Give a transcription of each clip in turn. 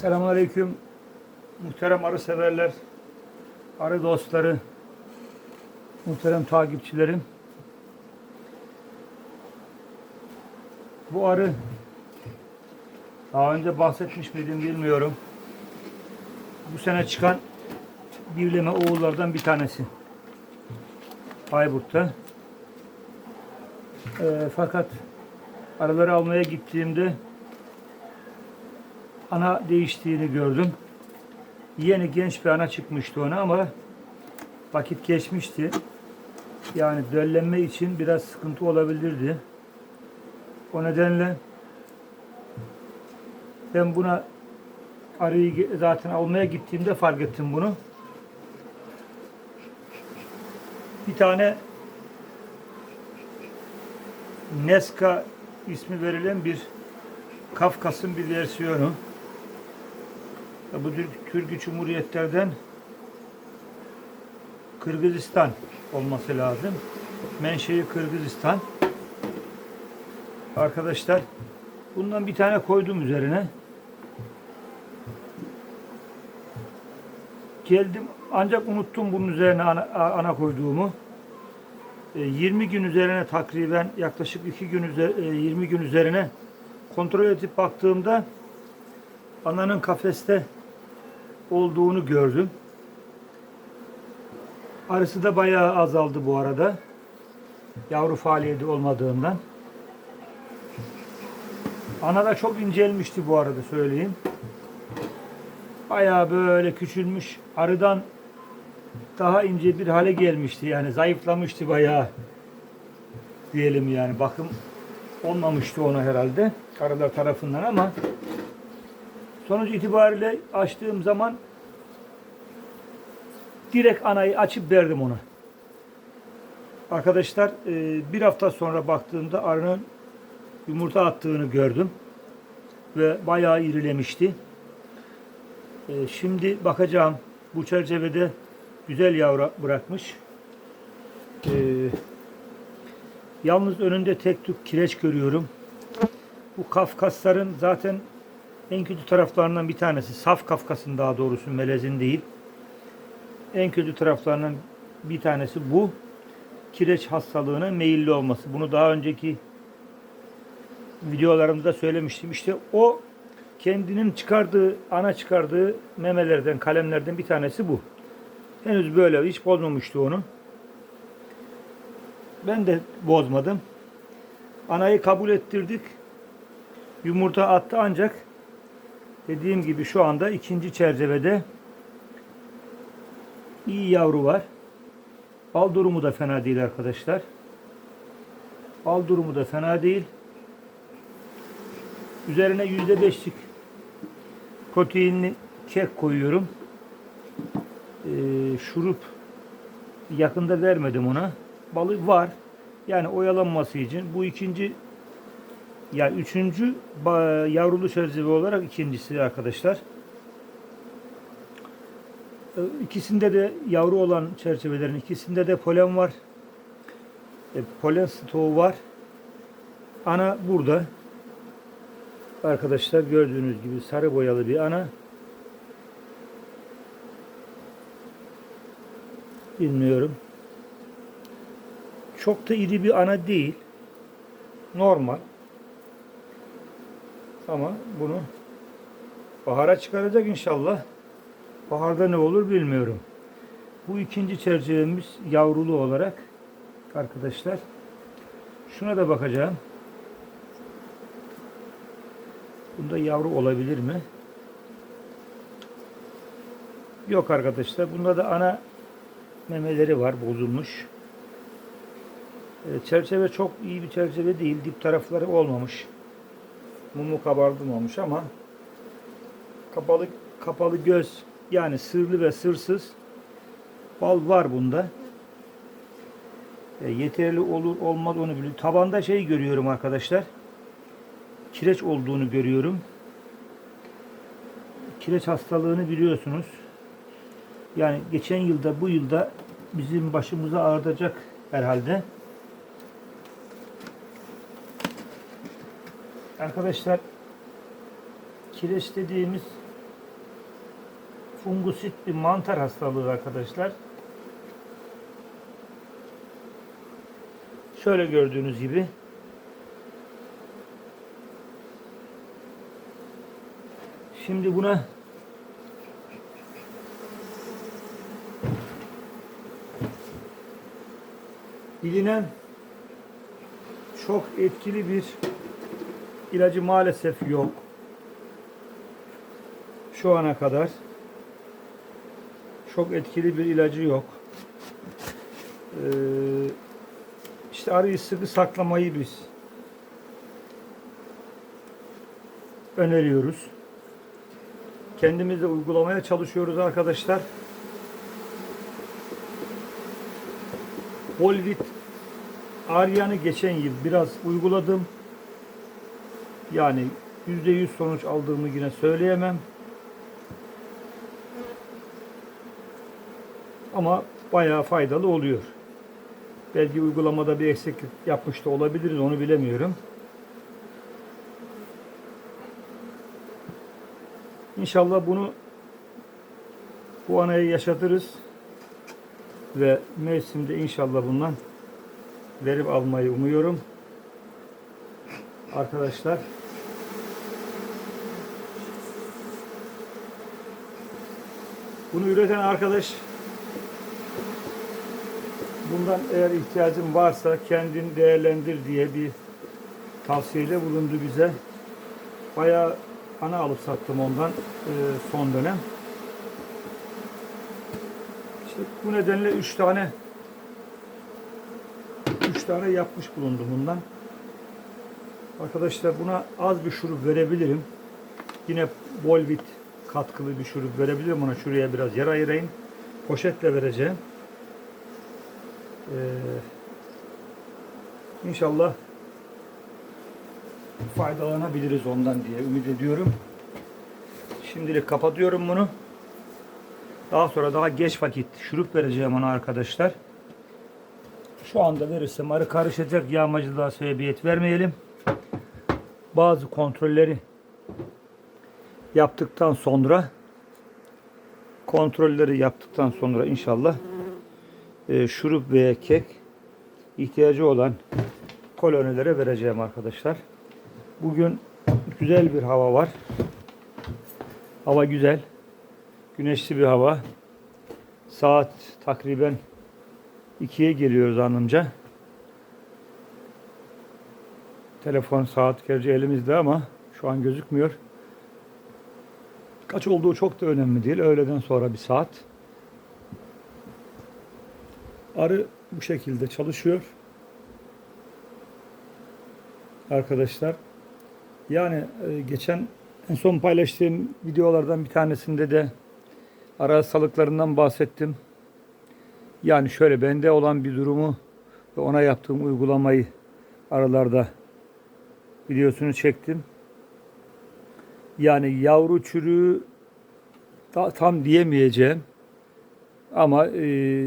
Selamünaleyküm. Muhterem arı severler, arı dostları, muhterem takipçilerim. Bu arı daha önce bahsetmiş miydim bilmiyorum. Bu sene çıkan birleme oğullardan bir tanesi. Bayburt'ta. Ee, fakat arıları almaya gittiğimde ana değiştiğini gördüm. Yeni genç bir ana çıkmıştı ona ama vakit geçmişti. Yani döllenme için biraz sıkıntı olabilirdi. O nedenle ben buna arıyı zaten almaya gittiğimde fark ettim bunu. Bir tane Neska ismi verilen bir Kafkas'ın bir versiyonu. Bu Türk, Cumhuriyetlerden Kırgızistan olması lazım. Menşei Kırgızistan. Arkadaşlar bundan bir tane koydum üzerine. Geldim ancak unuttum bunun üzerine ana, ana koyduğumu. E, 20 gün üzerine takriben yaklaşık 2 gün üzeri, 20 gün üzerine kontrol edip baktığımda ananın kafeste olduğunu gördüm. Arısı da bayağı azaldı bu arada. Yavru faaliyeti olmadığından. Ana da çok incelmişti bu arada söyleyeyim. Bayağı böyle küçülmüş. Arıdan daha ince bir hale gelmişti. Yani zayıflamıştı bayağı. Diyelim yani bakım olmamıştı ona herhalde. Arılar tarafından ama sonuç itibariyle açtığım zaman direkt anayı açıp verdim ona. Arkadaşlar e, bir hafta sonra baktığımda arının yumurta attığını gördüm. Ve bayağı irilemişti. E, Şimdi bakacağım. Bu çerçevede güzel yavru bırakmış. E, Yalnız önünde tek tük kireç görüyorum. Bu Kafkasların zaten en kötü taraflarından bir tanesi. Saf Kafkas'ın daha doğrusu melezin değil. En kötü taraflarından bir tanesi bu. Kireç hastalığına meyilli olması. Bunu daha önceki videolarımda söylemiştim. İşte o kendinin çıkardığı, ana çıkardığı memelerden, kalemlerden bir tanesi bu. Henüz böyle hiç bozmamıştı onu. Ben de bozmadım. Anayı kabul ettirdik. Yumurta attı ancak dediğim gibi şu anda ikinci çerçevede iyi yavru var. Bal durumu da fena değil arkadaşlar. Bal durumu da fena değil. Üzerine yüzde beşlik proteinli kek koyuyorum. Ee, şurup yakında vermedim ona. Balık var. Yani oyalanması için bu ikinci ya üçüncü ba- yavrulu çerçeve olarak ikincisi arkadaşlar. Ee, İkisinde de yavru olan çerçevelerin ikisinde de polen var. E, polen stoğu var. Ana burada. Arkadaşlar gördüğünüz gibi sarı boyalı bir ana. Bilmiyorum. Çok da iri bir ana değil. Normal. Ama bunu bahara çıkaracak inşallah. Baharda ne olur bilmiyorum. Bu ikinci çerçevemiz yavrulu olarak arkadaşlar. Şuna da bakacağım. Bunda yavru olabilir mi? Yok arkadaşlar. Bunda da ana memeleri var bozulmuş. E, Çerçeve çok iyi bir çerçeve değil. Dip tarafları olmamış. Mumu kabardırmamış ama kapalı kapalı göz yani sırlı ve sırsız bal var bunda. E, yeterli olur olmaz onu biliyorum. Tabanda şey görüyorum arkadaşlar. Kireç olduğunu görüyorum. Kireç hastalığını biliyorsunuz. Yani geçen yılda bu yılda bizim başımıza ağrıtacak herhalde. Arkadaşlar kireç dediğimiz fungusit bir mantar hastalığı arkadaşlar. Şöyle gördüğünüz gibi Şimdi buna bilinen çok etkili bir ilacı maalesef yok. Şu ana kadar çok etkili bir ilacı yok. Ee, işte arıyı sıkı saklamayı biz öneriyoruz. Kendimiz de uygulamaya çalışıyoruz arkadaşlar. Polvit Aryan'ı geçen yıl biraz uyguladım. Yani %100 sonuç aldığımı yine söyleyemem. Ama bayağı faydalı oluyor. Belki uygulamada bir eksiklik yapmış da olabiliriz onu bilemiyorum. İnşallah bunu bu anayı yaşatırız ve mevsimde inşallah bundan verip almayı umuyorum. Arkadaşlar bunu üreten arkadaş bundan eğer ihtiyacın varsa kendin değerlendir diye bir tavsiyede bulundu bize. Bayağı ana alıp sattım ondan e, son dönem. İşte bu nedenle 3 tane 3 tane yapmış bulundum bundan. Arkadaşlar buna az bir şurup verebilirim. Yine Volvit katkılı bir şurup verebilirim. Ona şuraya biraz yer ayırayım. Poşetle vereceğim. Ee, inşallah faydalanabiliriz ondan diye ümit ediyorum. Şimdilik kapatıyorum bunu. Daha sonra daha geç vakit şurup vereceğim ona arkadaşlar. Şu anda verirsem arı karışacak yağmacılığa sebebiyet vermeyelim. Bazı kontrolleri yaptıktan sonra kontrolleri yaptıktan sonra inşallah e, şurup veya kek ihtiyacı olan kolonilere vereceğim arkadaşlar. Bugün güzel bir hava var. Hava güzel. Güneşli bir hava. Saat takriben 2'ye geliyoruz anımca. Telefon saat gerçi elimizde ama şu an gözükmüyor. Kaç olduğu çok da önemli değil. Öğleden sonra bir saat. Arı bu şekilde çalışıyor. Arkadaşlar. Yani e, geçen en son paylaştığım videolardan bir tanesinde de ara hastalıklarından bahsettim. Yani şöyle bende olan bir durumu ve ona yaptığım uygulamayı aralarda videosunu çektim. Yani yavru çürüğü da, tam diyemeyeceğim ama e,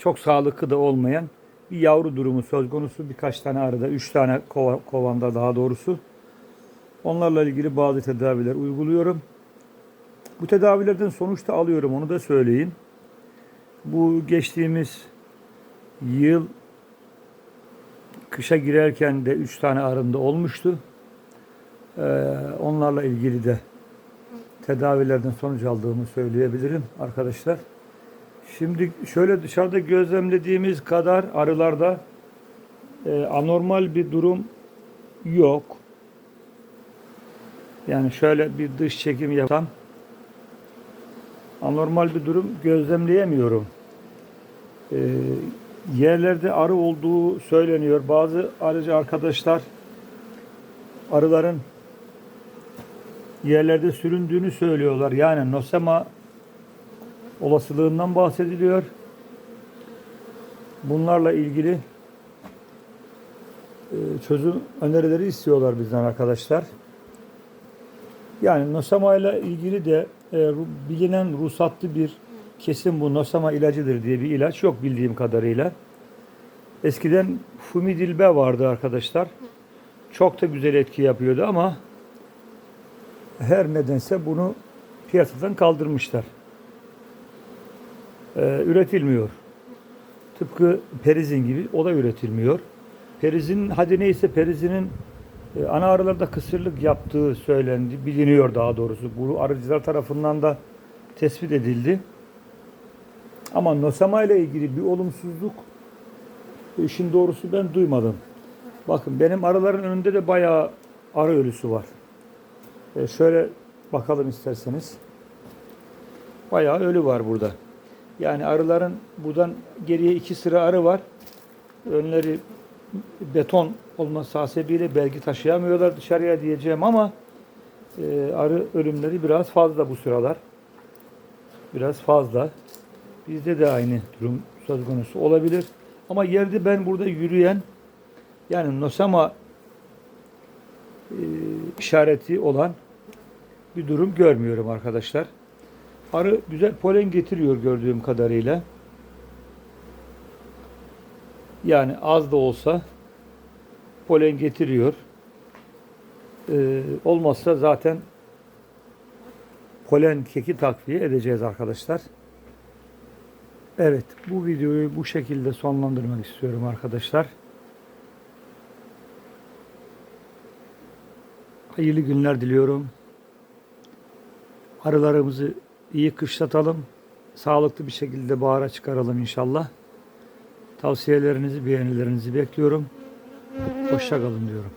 çok sağlıklı da olmayan bir yavru durumu söz konusu. Birkaç tane arada, üç tane kova, kovanda daha doğrusu. Onlarla ilgili bazı tedaviler uyguluyorum. Bu tedavilerden sonuç da alıyorum onu da söyleyeyim. Bu geçtiğimiz yıl kışa girerken de 3 tane arımda olmuştu. Ee, onlarla ilgili de tedavilerden sonuç aldığımı söyleyebilirim arkadaşlar. Şimdi şöyle dışarıda gözlemlediğimiz kadar arılarda e, anormal bir durum yok. Yani şöyle bir dış çekim yapsam anormal bir durum gözlemleyemiyorum. Ee, yerlerde arı olduğu söyleniyor. Bazı arıcı arkadaşlar arıların yerlerde süründüğünü söylüyorlar. Yani nosema olasılığından bahsediliyor. Bunlarla ilgili e, çözüm önerileri istiyorlar bizden arkadaşlar. Yani nosema ile ilgili de e, bilinen ruhsatlı bir kesin bu nosema ilacıdır diye bir ilaç yok bildiğim kadarıyla. Eskiden Fumidilbe vardı arkadaşlar. Çok da güzel etki yapıyordu ama her nedense bunu piyasadan kaldırmışlar. e, üretilmiyor. Tıpkı perizin gibi o da üretilmiyor. Perizin hadi neyse perizinin e, ana arılarda kısırlık yaptığı söylendi, biliniyor daha doğrusu. Bu arıcılar tarafından da tespit edildi. Ama nosema ile ilgili bir olumsuzluk işin doğrusu ben duymadım. Bakın benim arıların önünde de bayağı arı ölüsü var. E, şöyle bakalım isterseniz. Bayağı ölü var burada. Yani arıların buradan geriye iki sıra arı var. Önleri beton olması hasebiyle belki taşıyamıyorlar dışarıya diyeceğim ama e, arı ölümleri biraz fazla bu sıralar. Biraz fazla. Bizde de aynı durum söz konusu olabilir. Ama yerde ben burada yürüyen yani nosama e, işareti olan bir durum görmüyorum arkadaşlar. Arı güzel polen getiriyor gördüğüm kadarıyla. Yani az da olsa polen getiriyor. Ee, olmazsa zaten polen keki takviye edeceğiz arkadaşlar. Evet, bu videoyu bu şekilde sonlandırmak istiyorum arkadaşlar. Hayırlı günler diliyorum. Arılarımızı iyi kışlatalım. Sağlıklı bir şekilde bahara çıkaralım inşallah. Tavsiyelerinizi, beğenilerinizi bekliyorum. Hoşça kalın diyorum.